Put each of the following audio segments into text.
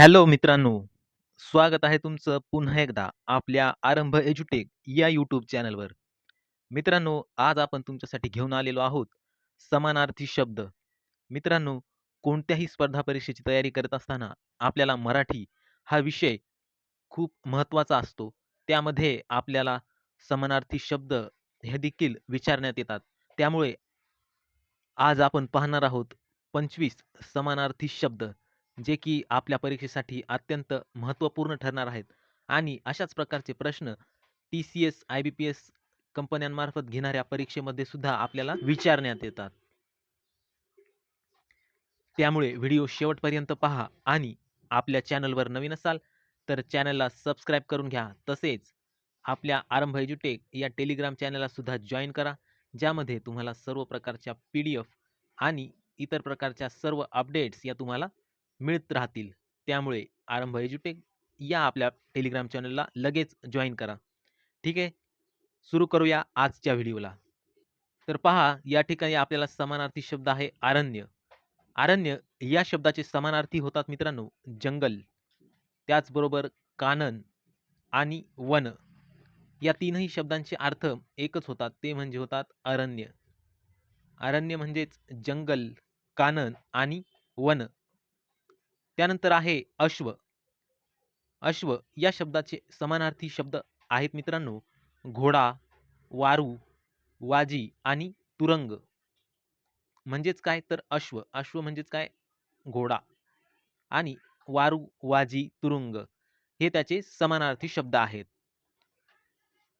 Hello मित्रांनो, स्वागत आहे तुमचं पुन्हा एकदा आपल्या आरंभ एज्युटेक या यूट्यूब चॅनलवर. मित्रांनो, आज आपण तुमच्यासाठी घेऊन आलेलो आहोत समानार्थी शब्द. मित्रांनो, कोणत्याही स्पर्धा परीक्षेची तयारी करत असताना आपल्याला मराठी हा विषय खूप महत्त्वाचा असतो. त्यामध्ये आपल्याला समानार्थी शब्द हे देखील विचारण्यात येतात. त्यामुळे आज आपण पाहणार आहोत 25 समानार्थी शब्द, जे की आपल्या परीक्षेसाठी अत्यंत महत्त्वपूर्ण ठरणार आहेत आणि अशाच प्रकारचे प्रश्न टी-सी-एस, आय-बी-पी-एस कंपन्यांमार्फत घेणाऱ्या परीक्षेमध्ये सुद्धा आपल्याला विचारण्यात येतात. त्यामुळे व्हिडिओ शेवटपर्यंत पहा आणि आपल्या चॅनलवर नवीन असाल तर चॅनलला सबस्क्राईब करून घ्या. तसेच आपल्या आरंभ एज्युटेक या टेलिग्राम चॅनलला सुद्धा जॉईन करा. ज्यामध्ये तुम्हाला सर्व प्रकारच्या पी-डी-एफ आणि इतर प्रकारच्या सर्व अपडेट्स या तुम्हाला मिळत राहतील. त्यामुळे आरंभ एज्युटेक या आपल्या टेलिग्राम चॅनलला लगेच जॉईन करा. ठीक आहे. सुरू करूया आजच्या व्हिडिओला. तर पहा या ठिकाणी आपल्याला समानार्थी शब्द आहे आरण्य आरण्य या शब्दाचे समानार्थी होतात मित्रांनो जंगल, त्याचबरोबर कानन आणि वन. या तीनही शब्दांचे अर्थ एकच होतात ते म्हणजे होतात अरण्य. अरण्य म्हणजेच जंगल, कानन आणि वन. त्यानंतर आहे अश्व. अश्व या शब्दाचे समानार्थी शब्द आहेत मित्रांनो घोडा, वारू, वाजी आणि तुरंग. म्हणजेच काय तर अश्व. अश्व म्हणजेच काय घोडा आणि वारू, वाजी, तुरुंग हे त्याचे समानार्थी शब्द आहेत.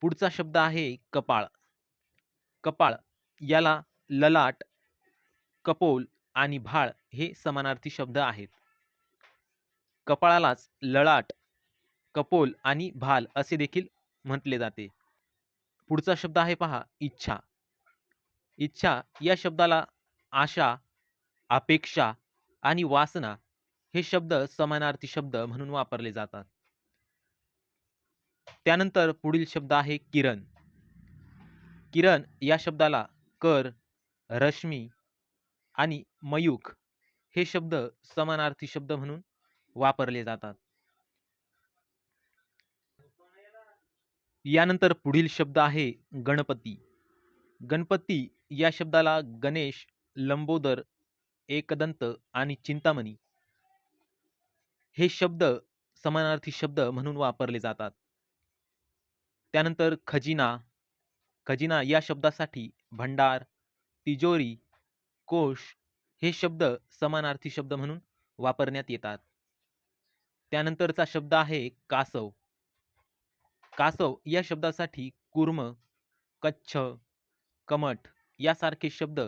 पुढचा शब्द आहे कपाळ. कपाळ याला ललाट, कपोल आणि भाळ हे समानार्थी शब्द आहेत. कपाळालाच ललाट, कपोल आणि भाल असे देखील म्हटले जाते. पुढचा शब्द आहे पहा इच्छा. इच्छा या शब्दाला आशा, अपेक्षा आणि वासना हे शब्द समानार्थी शब्द म्हणून वापरले जातात. त्यानंतर पुढील शब्द आहे किरण. किरण या शब्दाला कर, रश्मी आणि मयूख हे शब्द समानार्थी शब्द म्हणून वापरले जातात. यानंतर पुढील शब्द आहे गणपती. गणपती या शब्दाला गणेश, लंबोदर, एकदंत आणि चिंतामणी हे शब्द समानार्थी शब्द म्हणून वापरले जातात. त्यानंतर खजिना. खजिना या शब्दासाठी भंडार, तिजोरी, कोश हे शब्द समानार्थी शब्द म्हणून वापरण्यात येतात. त्यानंतरचा शब्द आहे कासव. कासव या शब्दासाठी कुर्म कच्छ, कमठ यासारखे शब्द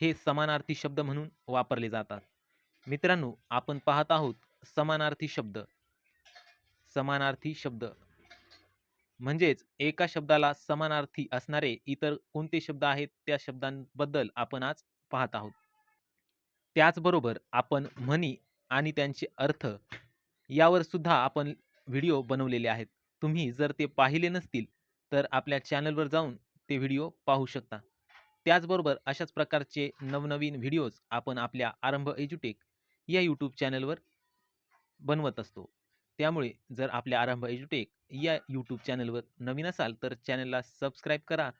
हे समानार्थी शब्द म्हणून वापरले जातात. मित्रांनो, आपण पाहत आहोत समानार्थी शब्द. समानार्थी शब्द म्हणजेच एका शब्दाला समानार्थी असणारे इतर कोणते शब्द आहेत त्या शब्दांबद्दल आपण आज पाहत आहोत. त्याचबरोबर आपण म्हणी आणि त्यांचे अर्थ यावर सुद्धा आपण व्हिडिओ बनवलेले आहेत. तुम्ही जर ते पाहिले नसतील तर आपल्या चॅनलवर जाऊन ते व्हिडिओ पाहू शकता. त्याचबरोबर अशाच प्रकारचे नवनवीन व्हिडिओज आपण आपल्या आरंभ एज्युटेक या यूट्यूब चॅनलवर बनवत असतो. त्यामुळे जर आपल्या आरंभ एज्युटेक या यूट्यूब चॅनलवर नवीन असाल तर चॅनलला सबस्क्राईब करा.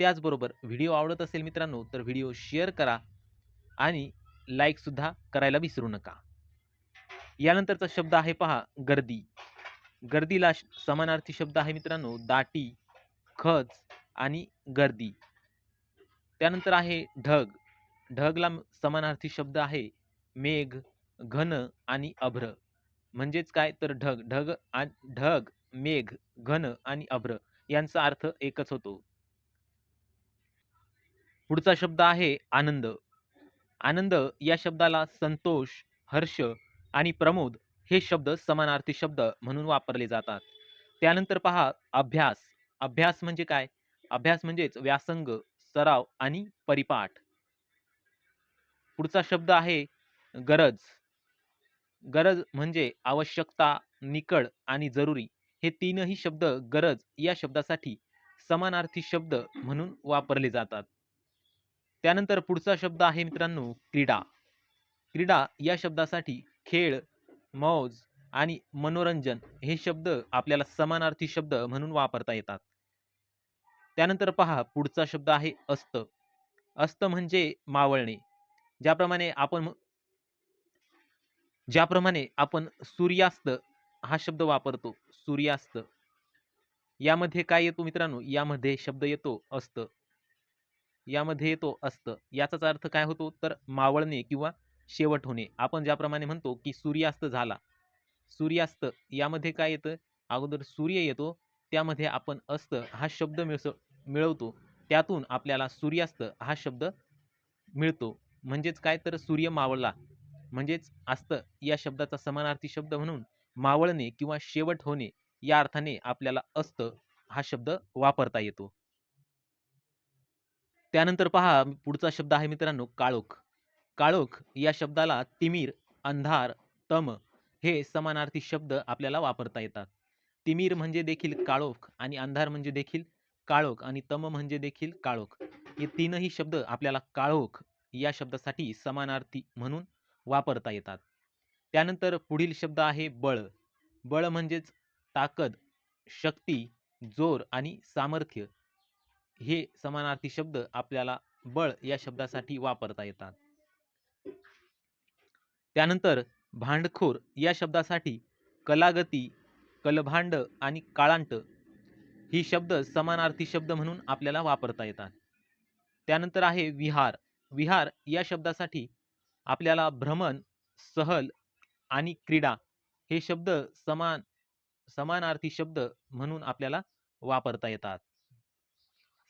त्याचबरोबर व्हिडिओ आवडत असेल मित्रांनो तर व्हिडिओ शेअर करा आणि लाईकसुद्धा करायला विसरू नका. यानंतरचा शब्द आहे पहा गर्दी. गर्दीला समानार्थी शब्द आहे मित्रांनो दाटी, खच आणि गर्दी. त्यानंतर आहे ढग. ढगला समानार्थी शब्द आहे मेघ, घन आणि अभ्र. म्हणजेच काय तर ढग. ढग ढग, मेघ, घन आणि अभ्र यांचा अर्थ एकच होतो. पुढचा शब्द आहे आनंद. आनंद या शब्दाला संतोष, हर्ष आणि प्रमोद हे शब्द समानार्थी शब्द म्हणून वापरले जातात. त्यानंतर पहा अभ्यास. अभ्यास म्हणजे काय? अभ्यास म्हणजेच व्यासंग, सराव आणि परिपाठ. पुढचा शब्द आहे गरज. गरज म्हणजे आवश्यकता, निकड आणि जरुरी हे तीनही शब्द गरज या शब्दासाठी समानार्थी शब्द म्हणून वापरले जातात. त्यानंतर पुढचा शब्द आहे मित्रांनो क्रीडा. क्रीडा या शब्दासाठी खेळ, मौज, आणि मनोरंजन हे शब्द आपल्याला समानार्थी शब्द म्हणून वापरता येतात. त्यानंतर पहा पुढचा शब्द आहे अस्त. अस्त म्हणजे मावळणे. ज्याप्रमाणे आपण ज्याप्रमाणे आपण सूर्यास्त हा शब्द वापरतो सूर्यास्त. यामध्ये काय येतो मित्रांनो? यामध्ये शब्द येतो अस्त. यामध्ये येतो अस्त. याचाच अर्थ काय होतो? तर मावळणे किंवा शेवट होणे. आपण ज्याप्रमाणे म्हणतो की सूर्यास्त झाला. सूर्यास्त यामध्ये काय येतं? अगोदर सूर्य येतो त्यामध्ये आपण अस्त हा शब्द मिळस मिळवतो. त्यातून आपल्याला सूर्यास्त हा शब्द मिळतो. म्हणजेच काय तर सूर्य मावळला. म्हणजेच अस्त या शब्दाचा समानार्थी शब्द म्हणून मावळणे किंवा शेवट होणे या अर्थाने आपल्याला अस्त हा शब्द वापरता येतो. त्यानंतर पहा पुढचा शब्द आहे मित्रांनो काळोख. काळोख या शब्दाला तिमीर अंधार तम हे समानार्थी शब्द आपल्याला वापरता येतात. तिमीर म्हणजे देखील काळोख आणि अंधार म्हणजे देखील काळोख आणि तम म्हणजे देखील काळोख. हे तीनही शब्द आपल्याला काळोख या शब्दासाठी समानार्थी म्हणून वापरता येतात. त्यानंतर पुढील शब्द आहे बळ. बळ म्हणजेच ताकद शक्ती जोर आणि सामर्थ्य. हे समानार्थी शब्द आपल्याला बळ या शब्दासाठी वापरता येतात. त्यानंतर भांडखोर या शब्दासाठी कलागती कलभांड आणि काळांट ही शब्द समानार्थी शब्द म्हणून आपल्याला वापरता येतात. त्यानंतर आहे विहार. विहार या शब्दासाठी आपल्याला भ्रमण सहल आणि क्रीडा हे शब्द समान समानार्थी शब्द म्हणून आपल्याला वापरता येतात.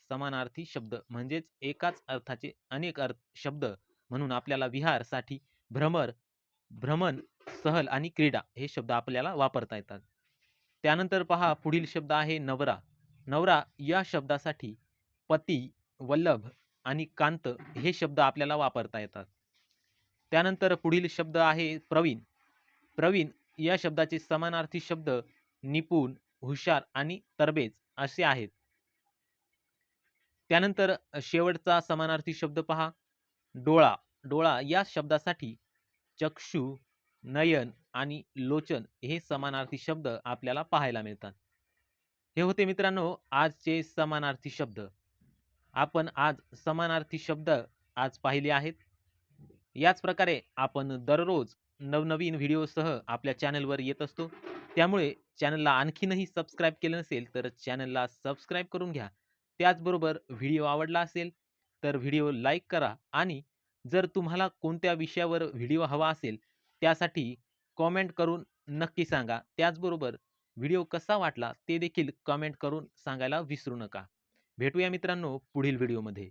समानार्थी शब्द म्हणजेच एकाच अर्थाचे अनेक अर्थ शब्द म्हणून आपल्याला विहारसाठी भ्रमर भ्रमण सहल आणि क्रीडा हे शब्द आपल्याला वापरता येतात. त्यानंतर पहा पुढील शब्द आहे नवरा. नवरा या शब्दासाठी पती वल्लभ आणि कांत हे शब्द आपल्याला वापरता येतात. त्यानंतर पुढील शब्द आहे प्रवीण. प्रवीण या शब्दाचे समानार्थी शब्द निपुण हुशार आणि तरबेज असे आहेत. त्यानंतर शेवटचा समानार्थी शब्द पहा. डोळा. डोळा या शब्दासाठी चक्षु नयन आणि लोचन हे समानार्थी शब्द आपल्याला पाहायला मिळतात. हे होते मित्रांनो आजचे समानार्थी शब्द. आपण आज समानार्थी शब्द आज पाहिले आहेत. याच प्रकारे आपण दररोज नवनवीन व्हिडिओसह आपल्या चॅनलवर येत असतो. त्यामुळे चॅनलला आणखीनही सबस्क्राईब केलं नसेल तर चॅनलला सबस्क्राईब करून घ्या. त्याचबरोबर व्हिडिओ आवडला असेल तर व्हिडिओ लाईक करा आणि जर तुम्हाला कोणत्या विषयावर व्हिडिओ हवा असेल त्यासाठी कॉमेंट करून नक्की सांगा. त्याचबरोबर व्हिडिओ कसा वाटला ते देखील कमेंट करून सांगायला विसरू नका. भेटूया मित्रांनो पुढील व्हिडिओमध्ये.